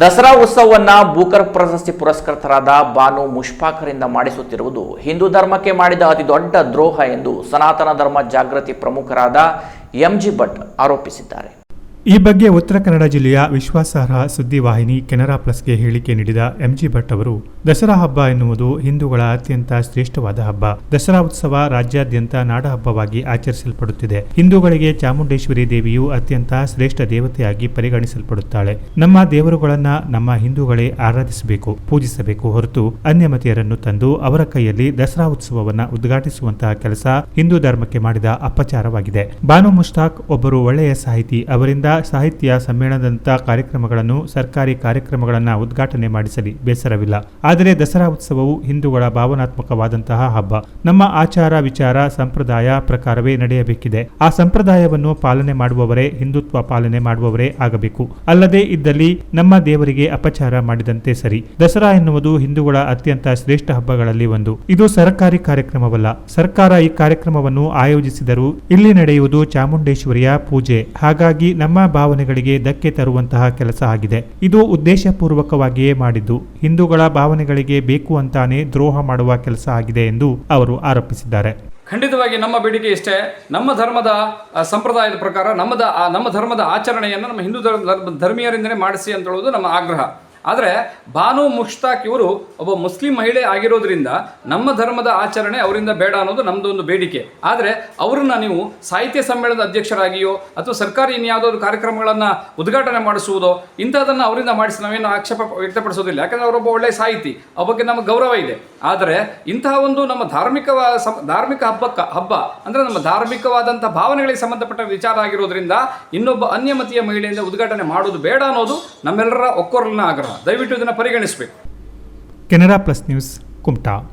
ದಸರಾ ಉತ್ಸವವನ್ನು ಬೂಕರ್ ಪ್ರಶಸ್ತಿ ಪುರಸ್ಕೃತರಾದ ಬಾನು ಮುಷ್ಫಾಕರಿಂದ ಮಾಡಿಸುತ್ತಿರುವುದು ಹಿಂದೂ ಧರ್ಮಕ್ಕೆ ಮಾಡಿದ ಅತಿ ದೊಡ್ಡ ದ್ರೋಹ ಎಂದು ಸನಾತನ ಧರ್ಮ ಜಾಗೃತಿ ಪ್ರಮುಖರಾದ ಎಂಜಿ ಭಟ್ ಆರೋಪಿಸಿದ್ದಾರೆ. ಈ ಬಗ್ಗೆ ಉತ್ತರ ಕನ್ನಡ ಜಿಲ್ಲೆಯ ವಿಶ್ವಾಸಾರ್ಹ ಸುದ್ದಿವಾಹಿನಿ ಕೆನರಾ ಪ್ಲಸ್ಗೆ ಹೇಳಿಕೆ ನೀಡಿದ ಎಂಜಿ ಭಟ್ ಅವರು, ದಸರಾ ಹಬ್ಬ ಎನ್ನುವುದು ಹಿಂದೂಗಳ ಅತ್ಯಂತ ಶ್ರೇಷ್ಠವಾದ ಹಬ್ಬ. ದಸರಾ ಉತ್ಸವ ರಾಜ್ಯಾದ್ಯಂತ ನಾಡ ಹಬ್ಬವಾಗಿ ಆಚರಿಸಲ್ಪಡುತ್ತಿದೆ. ಹಿಂದೂಗಳಿಗೆ ಚಾಮುಂಡೇಶ್ವರಿ ದೇವಿಯು ಅತ್ಯಂತ ಶ್ರೇಷ್ಠ ದೇವತೆಯಾಗಿ ಪರಿಗಣಿಸಲ್ಪಡುತ್ತಾಳೆ. ನಮ್ಮ ದೇವರುಗಳನ್ನ ನಮ್ಮ ಹಿಂದೂಗಳೇ ಆರಾಧಿಸಬೇಕು, ಪೂಜಿಸಬೇಕು ಹೊರತು ಅನ್ಯಮತಿಯರನ್ನು ತಂದು ಅವರ ಕೈಯಲ್ಲಿ ದಸರಾ ಉತ್ಸವವನ್ನ ಉದ್ಘಾಟಿಸುವಂತಹ ಕೆಲಸ ಹಿಂದೂ ಧರ್ಮಕ್ಕೆ ಮಾಡಿದ ಅಪಚಾರವಾಗಿದೆ. ಬಾನು ಮುಷ್ತಾಕ್ ಒಬ್ಬರು ಒಳ್ಳೆಯ ಸಾಹಿತಿ, ಅವರಿಂದ ಸಾಹಿತ್ಯ ಸಮ್ಮೇಳನದಂತಹ ಕಾರ್ಯಕ್ರಮಗಳನ್ನು ಸರ್ಕಾರಿ ಕಾರ್ಯಕ್ರಮಗಳನ್ನು ಉದ್ಘಾಟನೆ ಮಾಡಿಸಲಿ. ಬೇಸರವಿಲ್ಲ. ಆದರೆ ದಸರಾ ಉತ್ಸವವು ಹಿಂದೂಗಳ ಭಾವನಾತ್ಮಕವಾದಂತಹ ಹಬ್ಬ. ನಮ್ಮ ಆಚಾರ ವಿಚಾರ ಸಂಪ್ರದಾಯ ಪ್ರಕಾರವೇ ನಡೆಯಬೇಕಿದೆ. ಆ ಸಂಪ್ರದಾಯವನ್ನು ಪಾಲನೆ ಮಾಡುವವರೇ ಹಿಂದುತ್ವ ಪಾಲನೆ ಮಾಡುವವರೇ ಆಗಬೇಕು. ಅಲ್ಲದೆ ಇದ್ದಲ್ಲಿ ನಮ್ಮ ದೇವರಿಗೆ ಅಪಚಾರ ಮಾಡಿದಂತೆ ಸರಿ. ದಸರಾ ಎನ್ನುವುದು ಹಿಂದೂಗಳ ಅತ್ಯಂತ ಶ್ರೇಷ್ಠ ಹಬ್ಬಗಳಲ್ಲಿ ಒಂದು. ಇದು ಸರ್ಕಾರಿ ಕಾರ್ಯಕ್ರಮವಲ್ಲ. ಸರ್ಕಾರ ಈ ಕಾರ್ಯಕ್ರಮವನ್ನು ಆಯೋಜಿಸಿದರೂ ಇಲ್ಲಿ ನಡೆಯುವುದು ಚಾಮುಂಡೇಶ್ವರಿಯ ಪೂಜೆ. ಹಾಗಾಗಿ ನಮ್ಮ ಭಾವನೆಗಳಿಗೆ ಧಕ್ಕೆ ತರುವಂತಹ ಕೆಲಸ ಆಗಿದೆ. ಇದು ಉದ್ದೇಶಪೂರ್ವಕವಾಗಿಯೇ ಮಾಡಿದ್ದು, ಹಿಂದೂಗಳ ಭಾವನೆಗಳಿಗೆ ಬೇಕು ಅಂತಾನೆ ದ್ರೋಹ ಮಾಡುವ ಕೆಲಸ ಆಗಿದೆ ಎಂದು ಅವರು ಆರೋಪಿಸಿದ್ದಾರೆ. ಖಂಡಿತವಾಗಿ ನಮ್ಮ ಬೇಡಿಕೆ ಇಷ್ಟೇ. ನಮ್ಮ ಧರ್ಮದ ಸಂಪ್ರದಾಯದ ಪ್ರಕಾರ ನಮ್ಮದ ನಮ್ಮ ಧರ್ಮದ ಆಚರಣೆಯನ್ನು ನಮ್ಮ ಹಿಂದೂ ಧರ್ಮ ಧರ್ಮೀಯರಿಂದನೇ ಮಾಡಿಸಿ ಅಂತ ಹೇಳೋದು ನಮ್ಮ ಆಗ್ರಹ. ಆದರೆ ಬಾನು ಮುಷ್ತಾಕ್ ಇವರು ಒಬ್ಬ ಮುಸ್ಲಿಂ ಮಹಿಳೆ ಆಗಿರೋದ್ರಿಂದ ನಮ್ಮ ಧರ್ಮದ ಆಚರಣೆ ಅವರಿಂದ ಬೇಡ ಅನ್ನೋದು ನಮ್ಮದು ಒಂದು ಬೇಡಿಕೆ. ಆದರೆ ಅವರನ್ನು ನೀವು ಸಾಹಿತ್ಯ ಸಮ್ಮೇಳನದ ಅಧ್ಯಕ್ಷರಾಗಿಯೋ ಅಥವಾ ಸರ್ಕಾರಿ ಇನ್ಯಾವುದಾದ್ರು ಕಾರ್ಯಕ್ರಮಗಳನ್ನು ಉದ್ಘಾಟನೆ ಮಾಡಿಸುವುದೋ, ಇಂಥದ್ದನ್ನು ಅವರಿಂದ ಮಾಡಿಸಿ ನಾವೇನು ಆಕ್ಷೇಪ ವ್ಯಕ್ತಪಡಿಸೋದಿಲ್ಲ. ಯಾಕಂದರೆ ಅವರೊಬ್ಬ ಒಳ್ಳೆಯ ಸಾಹಿತಿ, ಅವ್ರ ಬಗ್ಗೆ ನಮಗೆ ಗೌರವ ಇದೆ. ಆದರೆ ಇಂತಹ ಒಂದು ನಮ್ಮ ಧಾರ್ಮಿಕ ಧಾರ್ಮಿಕ ಹಬ್ಬಕ್ಕ, ಹಬ್ಬ ಅಂದರೆ ನಮ್ಮ ಧಾರ್ಮಿಕವಾದಂಥ ಭಾವನೆಗಳಿಗೆ ಸಂಬಂಧಪಟ್ಟ ವಿಚಾರ ಆಗಿರೋದ್ರಿಂದ ಇನ್ನೊಬ್ಬ ಅನ್ಯಮತಿಯ ಮಹಿಳೆಯಿಂದ ಉದ್ಘಾಟನೆ ಮಾಡೋದು ಬೇಡ ಅನ್ನೋದು ನಮ್ಮೆಲ್ಲರ ಒಕ್ಕೊರಲಿನ ಆಗ್ರಹ. ದಯವಿಟ್ಟು ಇದನ್ನು ಪರಿಗಣಿಸಬೇಕು. Canara plus news Kumta.